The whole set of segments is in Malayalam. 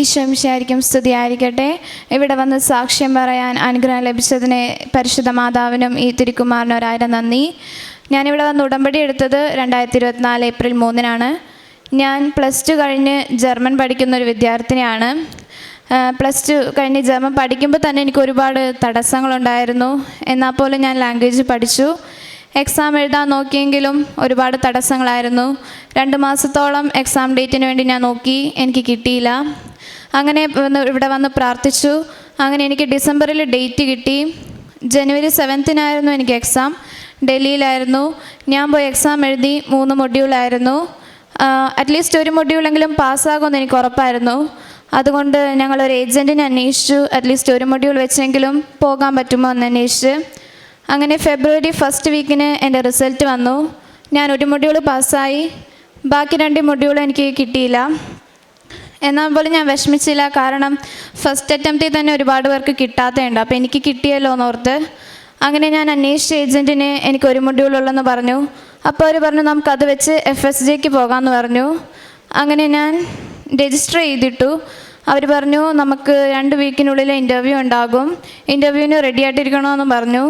ഈശോമിശായിരിക്കും സ്തുതിയായിരിക്കട്ടെ. ഇവിടെ വന്ന് സാക്ഷ്യം പറയാൻ അനുഗ്രഹം ലഭിച്ചതിനെ പരിശുദ്ധ മാതാവിനും ഈ തിരുക്കുമാറിനും ഒരായിരം നന്ദി. ഞാനിവിടെ വന്ന് ഉടമ്പടി എടുത്തത് രണ്ടായിരത്തി ഇരുപത്തിനാല് ഏപ്രിൽ മൂന്നിനാണ്. ഞാൻ പ്ലസ് ടു കഴിഞ്ഞ് ജർമ്മൻ പഠിക്കുന്ന ഒരു വിദ്യാർത്ഥിനിയാണ്. പ്ലസ് ടു കഴിഞ്ഞ് ജർമ്മൻ പഠിക്കുമ്പോൾ തന്നെ എനിക്ക് ഒരുപാട് തടസ്സങ്ങളുണ്ടായിരുന്നു. എന്നാൽ പോലും ഞാൻ ലാംഗ്വേജ് പഠിച്ചു. എക്സാം എഴുതാൻ നോക്കിയെങ്കിലും ഒരുപാട് തടസ്സങ്ങളായിരുന്നു. രണ്ട് മാസത്തോളം എക്സാം ഡേറ്റിന് വേണ്ടി ഞാൻ നോക്കി. എനിക്ക് കിട്ടിയില്ല. അങ്ങനെ ഇവിടെ വന്ന് പ്രാർത്ഥിച്ചു. അങ്ങനെ എനിക്ക് ഡിസംബറിൽ ഡേറ്റ് കിട്ടി. ജനുവരി സെവൻത്തിനായിരുന്നു എനിക്ക് എക്സാം. ഡൽഹിയിലായിരുന്നു. ഞാൻ പോയി എക്സാം എഴുതി മൂന്ന് മൊഡ്യൂളായിരുന്നു. അറ്റ്ലീസ്റ്റ് ഒരു മൊഡ്യൂളെങ്കിലും പാസ്സാകുമെന്ന് എനിക്ക് ഉറപ്പായിരുന്നു. അതുകൊണ്ട് ഞങ്ങളൊരു ഏജന്റിനെ അന്വേഷിച്ചു. അറ്റ്ലീസ്റ്റ് ഒരു മൊഡ്യൂൾ വെച്ചെങ്കിലും പോകാൻ പറ്റുമോ എന്ന് അന്വേഷിച്ച്. അങ്ങനെ ഫെബ്രുവരി ഫസ്റ്റ് വീക്കിന് എന്റെ റിസൾട്ട് വന്നു. ഞാൻ ഒരു മൊഡ്യൂൾ പാസ്സായി. ബാക്കി രണ്ട് മൊഡ്യൂൾ എനിക്ക് കിട്ടിയില്ല. എന്നാൽ പോലും ഞാൻ വിഷമിച്ചില്ല. കാരണം ഫസ്റ്റ് അറ്റംപ്റ്റിൽ തന്നെ ഒരുപാട് പേർക്ക് കിട്ടാത്തതുണ്ട്. അപ്പോൾ എനിക്ക് കിട്ടിയല്ലോ എന്നോർത്ത്. അങ്ങനെ ഞാൻ അന്വേഷിച്ച ഏജന്റിന് എനിക്ക് ഒരു മൊഡ്യൂളുള്ളെന്ന് പറഞ്ഞു. അപ്പോൾ അവർ പറഞ്ഞു നമുക്കത് വെച്ച് എഫ് എസ് ജിക്ക് പോകാമെന്ന് പറഞ്ഞു. അങ്ങനെ ഞാൻ രജിസ്റ്റർ ചെയ്തിട്ടു. അവർ പറഞ്ഞു നമുക്ക് രണ്ട് വീക്കിനുള്ളിൽ ഇന്റർവ്യൂ ഉണ്ടാകും. ഇന്റർവ്യൂവിന് റെഡി ആയിട്ടിരിക്കണമെന്ന് പറഞ്ഞു.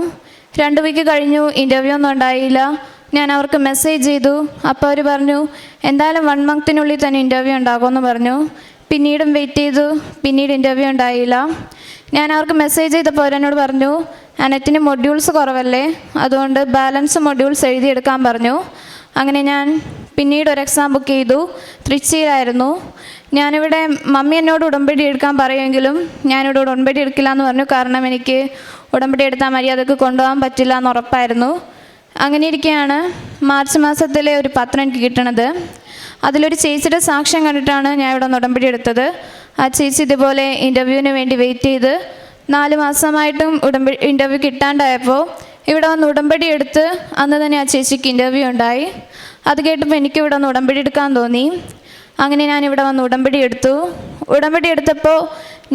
രണ്ട് വീക്ക് കഴിഞ്ഞു ഇന്റർവ്യൂ ഒന്നും ഉണ്ടായില്ല. ഞാൻ അവർക്ക് മെസ്സേജ് ചെയ്തു. അപ്പോൾ അവർ പറഞ്ഞു എന്തായാലും വൺ മന്തിനുള്ളിൽ തന്നെ ഇന്റർവ്യൂ ഉണ്ടാകുമെന്ന് പറഞ്ഞു. പിന്നീടും വെയിറ്റ് ചെയ്തു. പിന്നീട് ഇന്റർവ്യൂ ഉണ്ടായില്ല. ഞാൻ അവർക്ക് മെസ്സേജ് ചെയ്തപ്പോൾ അവരെന്നോട് പറഞ്ഞു അനറ്റിന് മൊഡ്യൂൾസ് കുറവല്ലേ? അതുകൊണ്ട് ബാലൻസ് മൊഡ്യൂൾസ് എഴുതിയെടുക്കാൻ പറഞ്ഞു. അങ്ങനെ ഞാൻ പിന്നീട് ഒരു എക്സാം ബുക്ക് ചെയ്തു. തൃശ്ശിയിലായിരുന്നു ഞാനിവിടെ മമ്മി എന്നോട് ഉടമ്പടി എടുക്കാൻ പറയുമെങ്കിലും ഞാനിവിടെ ഉടമ്പടി എടുക്കില്ല എന്ന് പറഞ്ഞു. കാരണം എനിക്ക് ഉടമ്പടി എടുത്താൽ മര്യാദയ്ക്ക് കൊണ്ടുപോകാൻ പറ്റില്ല എന്ന് ഉറപ്പായിരുന്നു. അങ്ങനെ ഇരിക്കെയാണ് മാർച്ച് മാസത്തിലെ ഒരു പത്രം എനിക്ക് കിട്ടണത്. അതിലൊരു ചേച്ചിയുടെ സാക്ഷ്യം കണ്ടിട്ടാണ് ഞാൻ ഇവിടെ ഉടമ്പടി എടുത്തത്. ആ ചേച്ചി ഇതുപോലെ ഇന്റർവ്യൂവിന് വേണ്ടി വെയിറ്റ് ചെയ്ത് നാല് മാസമായിട്ടും ഉടമ്പടി ഇന്റർവ്യൂ കിട്ടാണ്ടായപ്പോൾ ഇവിടെ വന്ന് ഉടമ്പടി എടുത്ത് അന്ന് തന്നെ ആ ചേച്ചിക്ക് ഇന്റർവ്യൂ ഉണ്ടായി. അത് കേട്ടപ്പോൾ എനിക്ക് ഇവിടെ വന്ന് ഉടമ്പടി എടുക്കാൻ തോന്നി. അങ്ങനെ ഞാൻ ഇവിടെ വന്ന് ഉടമ്പടി എടുത്തു. ഉടമ്പടി എടുത്തപ്പോൾ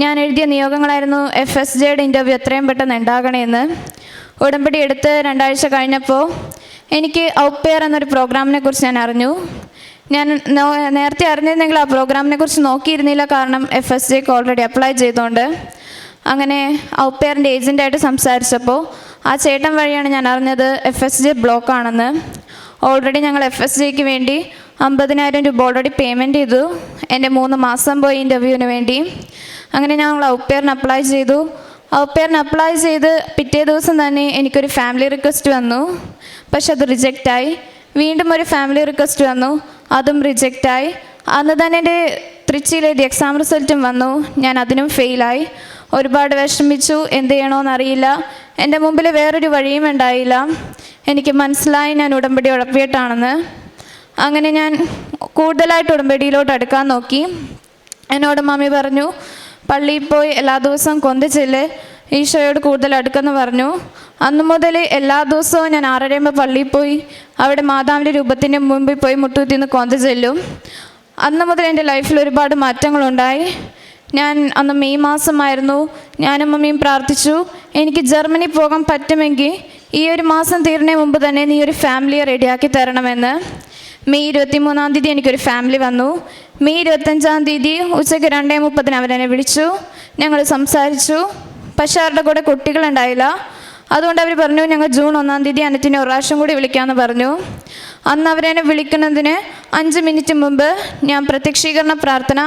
ഞാൻ എഴുതിയ നിയോഗങ്ങളായിരുന്നു എഫ് എസ് ജെയുടെ ഇന്റർവ്യൂ എത്രയും പെട്ടെന്ന് ഉണ്ടാകണമെന്ന് ഉടമ്പടി എടുത്ത് രണ്ടാഴ്ച കഴിഞ്ഞപ്പോൾ എനിക്ക് ഔപ്പെയർ എന്നൊരു പ്രോഗ്രാമിനെ കുറിച്ച് ഞാൻ അറിഞ്ഞു. ഞാൻ നേരത്തെ അറിഞ്ഞിരുന്നെങ്കിൽ ആ പ്രോഗ്രാമിനെ കുറിച്ച് നോക്കിയിരുന്നില്ല കാരണം എഫ് എസ് ജെക്ക് ഓൾറെഡി അപ്ലൈ ചെയ്തുകൊണ്ട് അങ്ങനെ ഔപ്പെയറിന്റെ ഏജന്റായിട്ട് സംസാരിച്ചപ്പോൾ ആ ചേട്ടൻ വഴിയാണ് ഞാൻ അറിഞ്ഞത് എഫ് എസ് ജെ ബ്ലോക്ക് ആണെന്ന്. ഓൾറെഡി ഞങ്ങൾ എഫ് എസ് ജെക്ക് വേണ്ടി അമ്പതിനായിരം രൂപ ഓൾറെഡി പേയ്മെന്റ് ചെയ്തു. എന്റെ മൂന്ന് മാസം പോയി ഇന്റർവ്യൂവിന് വേണ്ടി. അങ്ങനെ ഞങ്ങൾ ഔപ്പയറിന് അപ്ലൈ ചെയ്തു. ഔപ്പയറിന് അപ്ലൈ ചെയ്ത് പിറ്റേ ദിവസം തന്നെ എനിക്കൊരു ഫാമിലി റിക്വസ്റ്റ് വന്നു. പക്ഷെ അത് റിജക്റ്റായി വീണ്ടും ഒരു ഫാമിലി റിക്വസ്റ്റ് വന്നു. അതും റിജക്റ്റായി അന്ന് തന്നെ എന്റെ തൃച്ചിയിലെ എക്സാം റിസൾട്ടും വന്നു. ഞാൻ അതിനും ഫെയിലായി ഒരുപാട് വിഷമിച്ചു. എന്ത് ചെയ്യണമെന്നറിയില്ല എന്റെ മുമ്പിൽ വേറൊരു വഴിയും ഉണ്ടായില്ല. എനിക്ക് മനസ്സിലായി ഞാൻ ഉടമ്പടി ഉഴപ്പിയിട്ടാണെന്ന് അങ്ങനെ ഞാൻ കൂടുതലായിട്ട് ഉടമ്പടിയിലോട്ട് അടുക്കാൻ നോക്കി. എന്നോട് മമ്മി പറഞ്ഞു പള്ളിയിൽ പോയി എല്ലാ ദിവസവും കൊന്തിച്ചില്ലേ ചെല്ല് ഈശോയോട് കൂടുതൽ അടുക്കെന്ന് പറഞ്ഞു. അന്നു മുതൽ എല്ലാ ദിവസവും ഞാൻ ആറരയുമ്പോൾ പള്ളിയിൽ പോയി. അവിടെ മാതാവിന്റെ രൂപത്തിന്റെ മുമ്പിൽ പോയി മുട്ടുകുത്തിന്ന് കൊന്ത ചെല്ലും. അന്ന് മുതൽ എന്റെ ലൈഫിൽ ഒരുപാട് മാറ്റങ്ങളുണ്ടായി. ഞാൻ അന്ന് മെയ് മാസമായിരുന്നു. ഞാനും മമ്മിയും പ്രാർത്ഥിച്ചു. എനിക്ക് ജർമ്മനി പോകാൻ പറ്റുമെങ്കിൽ ഈ ഒരു മാസം തീരുന്നതിന് മുമ്പ് തന്നെ നീ ഒരു ഫാമിലിയെ റെഡിയാക്കി തരണമെന്ന്. മെയ് ഇരുപത്തി മൂന്നാം തീയതി എനിക്കൊരു ഫാമിലി വന്നു. മെയ് ഇരുപത്തഞ്ചാം തീയതി ഉച്ചയ്ക്ക് രണ്ടേ മുപ്പതിന് അവരെന്നെ വിളിച്ചു. ഞങ്ങൾ സംസാരിച്ചു. പക്ഷേ അവരുടെ കൂടെ കുട്ടികളുണ്ടായില്ല അതുകൊണ്ട് അവർ പറഞ്ഞു ഞങ്ങൾ ജൂൺ ഒന്നാം തീയതി അനറ്റിനെ ഒരു പ്രാവശ്യം കൂടി വിളിക്കാമെന്ന് പറഞ്ഞു. അന്ന് അവരെന്നെ വിളിക്കുന്നതിന് അഞ്ച് മിനിറ്റ് മുമ്പ് ഞാൻ പ്രത്യക്ഷീകരണ പ്രാർത്ഥന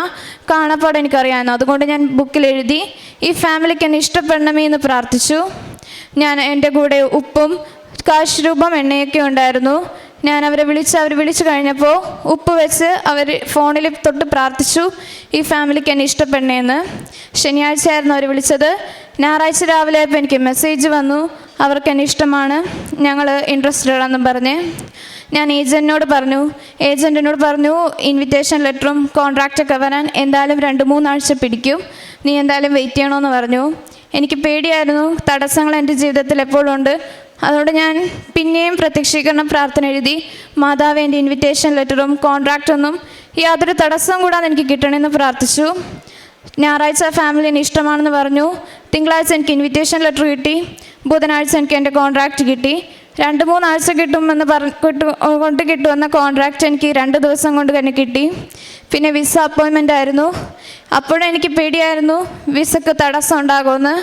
കാണപ്പാട് എനിക്കറിയാമായിരുന്നു. അതുകൊണ്ട് ഞാൻ ബുക്കിൽ എഴുതി ഈ ഫാമിലിക്ക് എന്നെ ഇഷ്ടപ്പെടണമേ എന്ന് പ്രാർത്ഥിച്ചു. ഞാൻ എന്റെ കൂടെ ഉപ്പും കാശ് രൂപം എണ്ണയൊക്കെ ഉണ്ടായിരുന്നു. ഞാൻ അവരെ വിളിച്ച് അവർ വിളിച്ചു കഴിഞ്ഞപ്പോൾ ഉപ്പ് വെച്ച് അവർ ഫോണിൽ തൊട്ട് പ്രാർത്ഥിച്ചു ഈ ഫാമിലിക്ക് എന്നെ ഇഷ്ടപ്പെടണേന്ന് ശനിയാഴ്ചയായിരുന്നു അവർ വിളിച്ചത്. ഞായറാഴ്ച രാവിലെ ആയപ്പോൾ എനിക്ക് മെസ്സേജ് വന്നു അവർക്ക് എന്നെ ഇഷ്ടമാണ് ഞങ്ങൾ ഇൻട്രസ്റ്റഡ് ആണെന്നും പറഞ്ഞ്. ഞാൻ ഏജന്റിനോട് പറഞ്ഞു ഏജന്റിനോട് പറഞ്ഞു ഇൻവിറ്റേഷൻ ലെറ്ററും കോൺട്രാക്റ്റൊക്കെ വരാൻ എന്തായാലും രണ്ട് മൂന്നാഴ്ച പിടിക്കും. നീ എന്തായാലും വെയിറ്റ് ചെയ്യണമെന്ന് പറഞ്ഞു. എനിക്ക് പേടിയായിരുന്നു തടസ്സങ്ങൾ എന്റെ ജീവിതത്തിൽ എപ്പോഴും ഉണ്ട്. അതുകൊണ്ട് ഞാൻ പിന്നെയും പ്രത്യക്ഷീകരണം പ്രാർത്ഥന എഴുതി മാതാവ് എന്റെ ഇൻവിറ്റേഷൻ ലെറ്ററും കോൺട്രാക്റ്റൊന്നും യാതൊരു തടസ്സവും കൂടാതെ എനിക്ക് കിട്ടണമെന്ന് പ്രാർത്ഥിച്ചു. ഞായറാഴ്ച ഫാമിലിന് ഇഷ്ടമാണെന്ന് പറഞ്ഞു. തിങ്കളാഴ്ച എനിക്ക് ഇൻവിറ്റേഷൻ ലെറ്റർ കിട്ടി. ബുധനാഴ്ച എനിക്ക് എന്റെ കോൺട്രാക്റ്റ് കിട്ടി. രണ്ട് മൂന്നാഴ്ച കിട്ടുമെന്ന് പറ കിട്ടു കൊണ്ട് കിട്ടുമെന്ന കോൺട്രാക്റ്റ് എനിക്ക് രണ്ട് ദിവസം കൊണ്ട് തന്നെ കിട്ടി. പിന്നെ വിസ അപ്പോയിൻമെന്റ് ആയിരുന്നു. അപ്പോഴും എനിക്ക് പേടിയായിരുന്നു വിസക്ക് തടസ്സം ഉണ്ടാകുമെന്ന്.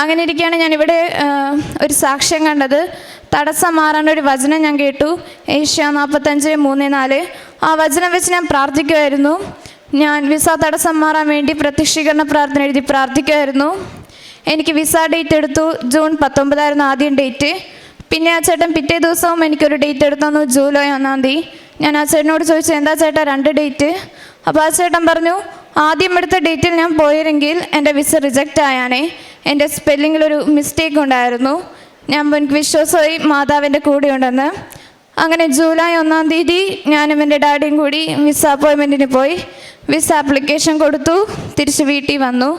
അങ്ങനെ ഇരിക്കുകയാണ്. ഞാനിവിടെ ഒരു സാക്ഷ്യം കണ്ടത്. തടസ്സം മാറാൻ ഒരു വചനം ഞാൻ കേട്ടു. ഏഷ്യ നാൽപ്പത്തഞ്ച് മൂന്ന് നാല്. ആ വചനം വെച്ച് ഞാൻ പ്രാർത്ഥിക്കുമായിരുന്നു ഞാൻ വിസ തടസ്സം മാറാൻ വേണ്ടി പ്രത്യക്ഷീകരണ പ്രാർത്ഥന എഴുതി പ്രാർത്ഥിക്കുമായിരുന്നു എനിക്ക് വിസ ഡേറ്റ് എടുത്തു. ജൂൺ പത്തൊമ്പതായിരുന്നു ആദ്യം ഡേറ്റ്. പിന്നെ ആ ചേട്ടൻ പിറ്റേ ദിവസവും എനിക്കൊരു ഡേറ്റ് എടുത്തു തന്നു ജൂലൈ ഒന്നാം തീയതി. ഞാൻ ആ ചേട്ടനോട് ചോദിച്ചു എന്താ ചേട്ടാ രണ്ട് ഡേറ്റ്? അപ്പോൾ ആ ചേട്ടൻ പറഞ്ഞു ആദ്യം എടുത്ത ഡേറ്റിൽ ഞാൻ പോയിരുന്നെങ്കിൽ എന്റെ വിസ റിജക്റ്റ് ആയാനേ. എന്റെ സ്പെല്ലിങ്ങിലൊരു മിസ്റ്റേക്ക് ഉണ്ടായിരുന്നു ഞാൻ വിശ്വാസമായി മാതാവിന്റെ കൂടെ ഉണ്ടെന്ന്. അങ്ങനെ ജൂലൈ ഒന്നാം തീയതി ഞാനും എന്റെ ഡാഡിയും കൂടി വിസ അപ്പോയിൻമെന്റിന് പോയി. വിസ ആപ്ലിക്കേഷൻ കൊടുത്തു തിരിച്ച് വീട്ടിൽ വന്നു.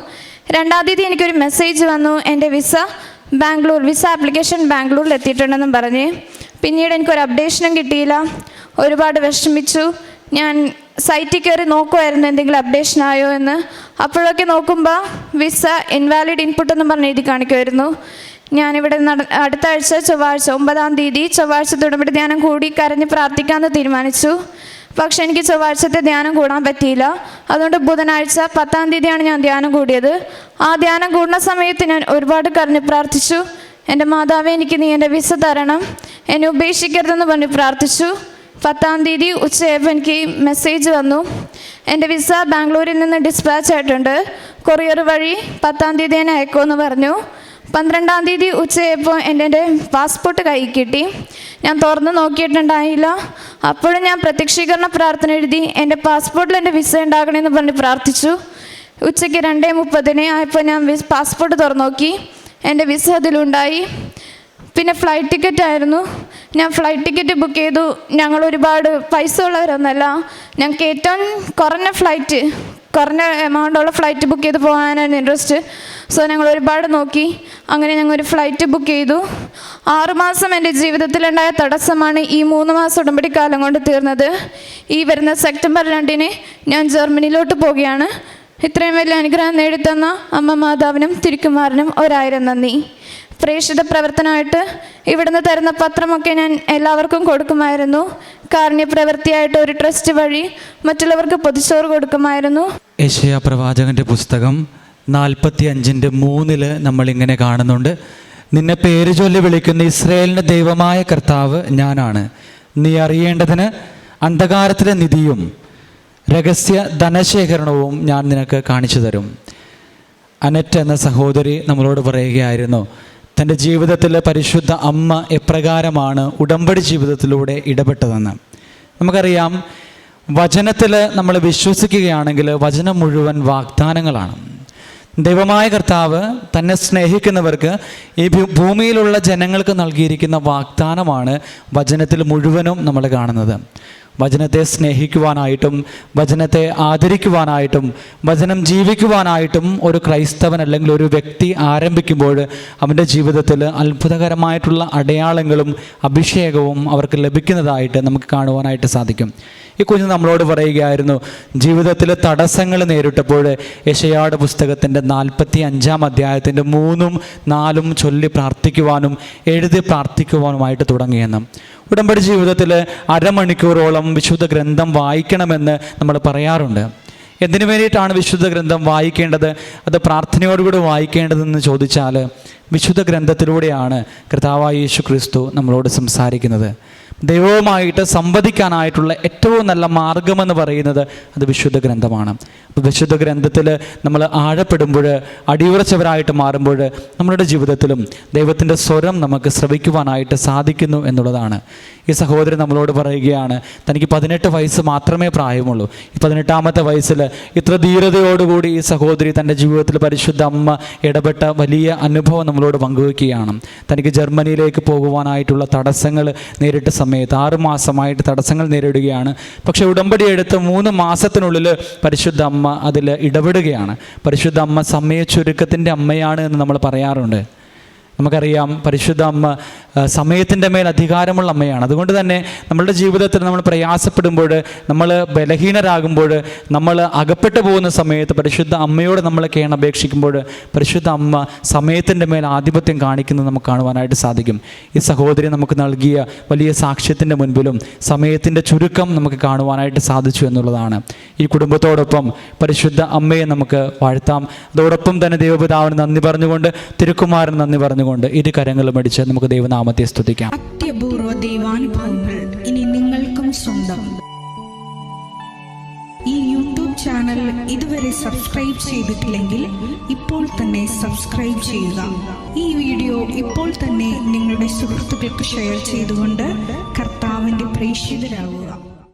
രണ്ടാം തീയതി എനിക്കൊരു മെസ്സേജ് വന്നു എന്റെ വിസ ബാംഗ്ലൂർ വിസ ആപ്ലിക്കേഷൻ ബാംഗ്ലൂരിൽ എത്തിയിട്ടുണ്ടെന്നും പറഞ്ഞ്. പിന്നീട് എനിക്കൊരു അപ്ഡേഷനും കിട്ടിയില്ല. ഒരുപാട് വിഷമിച്ചു. ഞാൻ സൈറ്റിൽ കയറി നോക്കുമായിരുന്നു എന്തെങ്കിലും അപ്ഡേഷൻ ആയോ എന്ന്. അപ്പോഴൊക്കെ നോക്കുമ്പോൾ വിസ ഇൻവാലിഡ് ഇൻപുട്ട് എന്ന് പറഞ്ഞ് എഴുതി കാണിക്കുമായിരുന്നു ഞാനിവിടെ നട അടുത്ത ആഴ്ച ചൊവ്വാഴ്ച ഒമ്പതാം തീയതി ചൊവ്വാഴ്ച തുടങ്ങിയിട്ട് ധ്യാനം കൂടി കരഞ്ഞ് പ്രാർത്ഥിക്കാമെന്ന് തീരുമാനിച്ചു. പക്ഷേ എനിക്ക് ചൊവ്വാഴ്ചത്തെ ധ്യാനം കൂടാൻ പറ്റിയില്ല. അതുകൊണ്ട് ബുധനാഴ്ച പത്താം തീയതിയാണ് ഞാൻ ധ്യാനം കൂടിയത്. ആ ധ്യാനം കൂടുന്ന സമയത്ത് ഞാൻ ഒരുപാട് കരഞ്ഞ് പ്രാർത്ഥിച്ചു. എന്റെ മാതാവ് എനിക്ക് നീ എന്റെ വിസ തരണം. എന്നെ ഉപേക്ഷിക്കരുതെന്ന് പറഞ്ഞ് പ്രാർത്ഥിച്ചു. പത്താം തീയതി ഉച്ചയായപ്പോൾ എനിക്ക് മെസ്സേജ് വന്നു. എന്റെ വിസ ബാംഗ്ലൂരിൽ നിന്ന് ഡിസ്പാച്ച് ആയിട്ടുണ്ട്. കൊറിയർ വഴി പത്താം തീയതി തന്നെ അയക്കുമെന്ന് പറഞ്ഞു. പന്ത്രണ്ടാം തീയതി ഉച്ചയായപ്പോൾ എന്റെ എന്റെ പാസ്പോർട്ട് കൈ കിട്ടി. ഞാൻ തുറന്ന് നോക്കിയിട്ടുണ്ടായില്ല. അപ്പോഴും ഞാൻ പ്രത്യക്ഷീകരണ പ്രാർത്ഥന എഴുതി എന്റെ പാസ്പോർട്ടിൽ എന്റെ വിസ ഉണ്ടാകണമെന്ന് പറഞ്ഞ് പ്രാർത്ഥിച്ചു. ഉച്ചയ്ക്ക് രണ്ടേ മുപ്പതിന് ആയപ്പോൾ ഞാൻ പാസ്പോർട്ട് തുറന്നു നോക്കി. എന്റെ വിസ അതിലുണ്ടായി. പിന്നെ ഫ്ലൈറ്റ് ടിക്കറ്റ് ആയിരുന്നു. ഞാൻ ഫ്ലൈറ്റ് ടിക്കറ്റ് ബുക്ക് ചെയ്തു. ഞങ്ങൾ ഒരുപാട് പൈസ ഉള്ളവരൊന്നല്ല. ഞങ്ങൾക്ക് ഏറ്റവും കുറഞ്ഞ ഫ്ലൈറ്റ് കുറഞ്ഞ എമൗണ്ടുള്ള ഫ്ലൈറ്റ് ബുക്ക് ചെയ്ത് പോകാനായിരുന്നു ഇൻട്രസ്റ്റ് സോ ഞങ്ങൾ ഒരുപാട് നോക്കി. അങ്ങനെ ഞങ്ങൾ ഒരു ഫ്ലൈറ്റ് ബുക്ക് ചെയ്തു. ആറുമാസം എന്റെ ജീവിതത്തിലുണ്ടായ തടസ്സമാണ് ഈ മൂന്ന് മാസം ഉടമ്പടി കാലം കൊണ്ട് തീർന്നത്. ഈ വരുന്ന സെപ്റ്റംബർ രണ്ടിന് ഞാൻ ജർമ്മനിയിലോട്ട് പോവുകയാണ്. ഇത്രയും വലിയ അനുഗ്രഹം നേടിത്തന്ന അമ്മ മാതാവിനും തിരുക്കുമാറിനും ഒരായിരം നന്ദി. പ്രേക്ഷിത പ്രവർത്തനമായിട്ട് ഇവിടുന്ന് തരുന്ന പത്രമൊക്കെ ഞാൻ എല്ലാവർക്കും കൊടുക്കുമായിരുന്നു. കാരുണ്യ പ്രവൃത്തിയായിട്ട് ഒരു ട്രസ്റ്റ് വഴി മറ്റുള്ളവർക്ക് പൊതിച്ചോറ് കൊടുക്കുമായിരുന്നു. ഏഷ്യ പ്രവാചകന്റെ പുസ്തകം നാൽപ്പത്തി അഞ്ചിന്റെ മൂന്നിൽ നമ്മളിങ്ങനെ കാണുന്നുണ്ട്. നിന്നെ പേര് ചൊല്ലി വിളിക്കുന്ന ഇസ്രയേലിന്റെ ദൈവമായ കർത്താവ് ഞാനാണ്. നീ അറിയേണ്ടതിന് അന്ധകാരത്തിലെ നിധിയും രഹസ്യ ധനശേഖരണവും ഞാൻ നിനക്ക് കാണിച്ചു തരും. അനറ്റ് എന്ന സഹോദരി നമ്മളോട് പറയുകയായിരുന്നു. തന്റെ ജീവിതത്തിലെ പരിശുദ്ധ അമ്മ എപ്രകാരമാണ് ഉടമ്പടി ജീവിതത്തിലൂടെ ഇടപെട്ടതെന്ന്. നമുക്കറിയാം വചനത്തിൽ നമ്മൾ വിശ്വസിക്കുകയാണെങ്കിൽ വചനം മുഴുവൻ വാഗ്ദാനങ്ങളാണ്. ദൈവമായ കർത്താവ് തന്നെ സ്നേഹിക്കുന്നവർക്ക് ഈ ഭൂമിയിലുള്ള ജനങ്ങൾക്ക് നൽകിയിരിക്കുന്ന വാഗ്ദാനമാണ് വചനത്തിൽ മുഴുവനും നമ്മൾ കാണുന്നത്. വചനത്തെ സ്നേഹിക്കുവാനായിട്ടും വചനത്തെ ആദരിക്കുവാനായിട്ടും വചനം ജീവിക്കുവാനായിട്ടും ഒരു ക്രൈസ്തവൻ അല്ലെങ്കിൽ ഒരു വ്യക്തി ആരംഭിക്കുമ്പോൾ അവന്റെ ജീവിതത്തിൽ അത്ഭുതകരമായിട്ടുള്ള അടയാളങ്ങളും അഭിഷേകവും അവർക്ക് ലഭിക്കുന്നതായിട്ട് നമുക്ക് കാണുവാനായിട്ട് സാധിക്കും. ഈ കുഞ്ഞ് നമ്മളോട് പറയുകയായിരുന്നു ജീവിതത്തിൽ തടസ്സങ്ങൾ നേരിട്ടപ്പോൾ യശയാട് പുസ്തകത്തിന്റെ നാൽപ്പത്തി അഞ്ചാം അധ്യായത്തിന്റെ മൂന്നും നാലും ചൊല്ലി പ്രാർത്ഥിക്കുവാനും എഴുതി പ്രാർത്ഥിക്കുവാനുമായിട്ട് തുടങ്ങിയെന്ന്. ഉടമ്പടി ജീവിതത്തിൽ അരമണിക്കൂറോളം വിശുദ്ധ ഗ്രന്ഥം വായിക്കണമെന്ന് നമ്മൾ പറയാറുണ്ട്. എന്തിനു വേണ്ടിയിട്ടാണ് വിശുദ്ധ ഗ്രന്ഥം വായിക്കേണ്ടത്? അത് പ്രാർത്ഥനയോടുകൂടി വായിക്കേണ്ടതെന്ന് ചോദിച്ചാൽ വിശുദ്ധ ഗ്രന്ഥത്തിലൂടെയാണ് കർത്താവായ യേശു ക്രിസ്തു നമ്മളോട് സംസാരിക്കുന്നത്. ദൈവവുമായിട്ട് സംവദിക്കാനായിട്ടുള്ള ഏറ്റവും നല്ല മാർഗമെന്ന് പറയുന്നത് അത് വിശുദ്ധ ഗ്രന്ഥമാണ്. വിശുദ്ധ ഗ്രന്ഥത്തിൽ നമ്മൾ ആഴപ്പെടുമ്പോൾ അടിയുറച്ചവരായിട്ട് മാറുമ്പോൾ നമ്മളുടെ ജീവിതത്തിലും ദൈവത്തിന്റെ സ്വരം നമുക്ക് ശ്രവിക്കുവാനായിട്ട് സാധിക്കുന്നു എന്നുള്ളതാണ്. ഈ സഹോദരൻ നമ്മളോട് പറയുകയാണ് തനിക്ക് പതിനെട്ട് വയസ്സ് മാത്രമേ പ്രായമുള്ളൂ. ഈ പതിനെട്ടാമത്തെ വയസ്സിൽ ഇത്ര ധീരതയോടുകൂടി ഈ സഹോദരി തന്റെ ജീവിതത്തിൽ പരിശുദ്ധ അമ്മ ഇടപെട്ട വലിയ അനുഭവം നമ്മളോട് പങ്കുവെക്കുകയാണ് തനിക്ക് ജർമ്മനിയിലേക്ക് പോകുവാനായിട്ടുള്ള തടസ്സങ്ങൾ നേരിട്ട സമയത്ത് ആറുമാസമായിട്ട് തടസ്സങ്ങൾ നേരിടുകയാണ്. പക്ഷേ ഉടമ്പടി എടുത്ത് മൂന്ന് മാസത്തിനുള്ളിൽ പരിശുദ്ധ അമ്മ അതിൽ ഇടപെടുകയാണ്. പരിശുദ്ധ അമ്മ സമയ ചുരുക്കത്തിന്റെ അമ്മയാണ് എന്ന് നമ്മൾ പറയാറുണ്ട്. നമുക്കറിയാം പരിശുദ്ധ അമ്മ സമയത്തിന്റെ മേൽ അധികാരമുള്ള അമ്മയാണ്. അതുകൊണ്ട് തന്നെ നമ്മളുടെ ജീവിതത്തിൽ നമ്മൾ പ്രയാസപ്പെടുമ്പോൾ നമ്മൾ ബലഹീനരാകുമ്പോൾ നമ്മൾ അകപ്പെട്ടു പോകുന്ന സമയത്ത് പരിശുദ്ധ അമ്മയോട് നമ്മൾ കേണപേക്ഷിക്കുമ്പോൾ പരിശുദ്ധ അമ്മ സമയത്തിന്റെ മേൽ ആധിപത്യം കാണിക്കുന്നത് നമുക്ക് കാണുവാനായിട്ട് സാധിക്കും. ഈ സഹോദരി നമുക്ക് നൽകിയ വലിയ സാക്ഷ്യത്തിന്റെ മുൻപിലും സമയത്തിന്റെ ചുരുക്കം നമുക്ക് കാണുവാനായിട്ട് സാധിച്ചു എന്നുള്ളതാണ്. ഈ കുടുംബത്തോടൊപ്പം പരിശുദ്ധ അമ്മയെ നമുക്ക് വാഴ്ത്താം. അതോടൊപ്പം തന്നെ ദൈവപിതാവിന് നന്ദി പറഞ്ഞുകൊണ്ട് തിരുക്കുമാരൻ നന്ദി പറഞ്ഞുകൊണ്ട് ഇരു കരങ്ങളും അടിച്ച് നമുക്ക് ദൈവനാമത്തെ സ്തുതിക്കാം. അത്യപൂർവ ദൈവാനുഭവങ്ങൾ ഇനി നിങ്ങൾക്കും സ്വന്തം. ഈ യൂട്യൂബ് ചാനൽ ഇതുവരെ സബ്സ്ക്രൈബ് ചെയ്തിട്ടില്ലെങ്കിൽ ഇപ്പോൾ തന്നെ സബ്സ്ക്രൈബ് ചെയ്യുക. ഈ വീഡിയോ ഇപ്പോൾ തന്നെ നിങ്ങളുടെ സുഹൃത്തുക്കൾക്ക് ഷെയർ ചെയ്തുകൊണ്ട് കർത്താവിന്റെ പ്രേക്ഷിതരാകുക.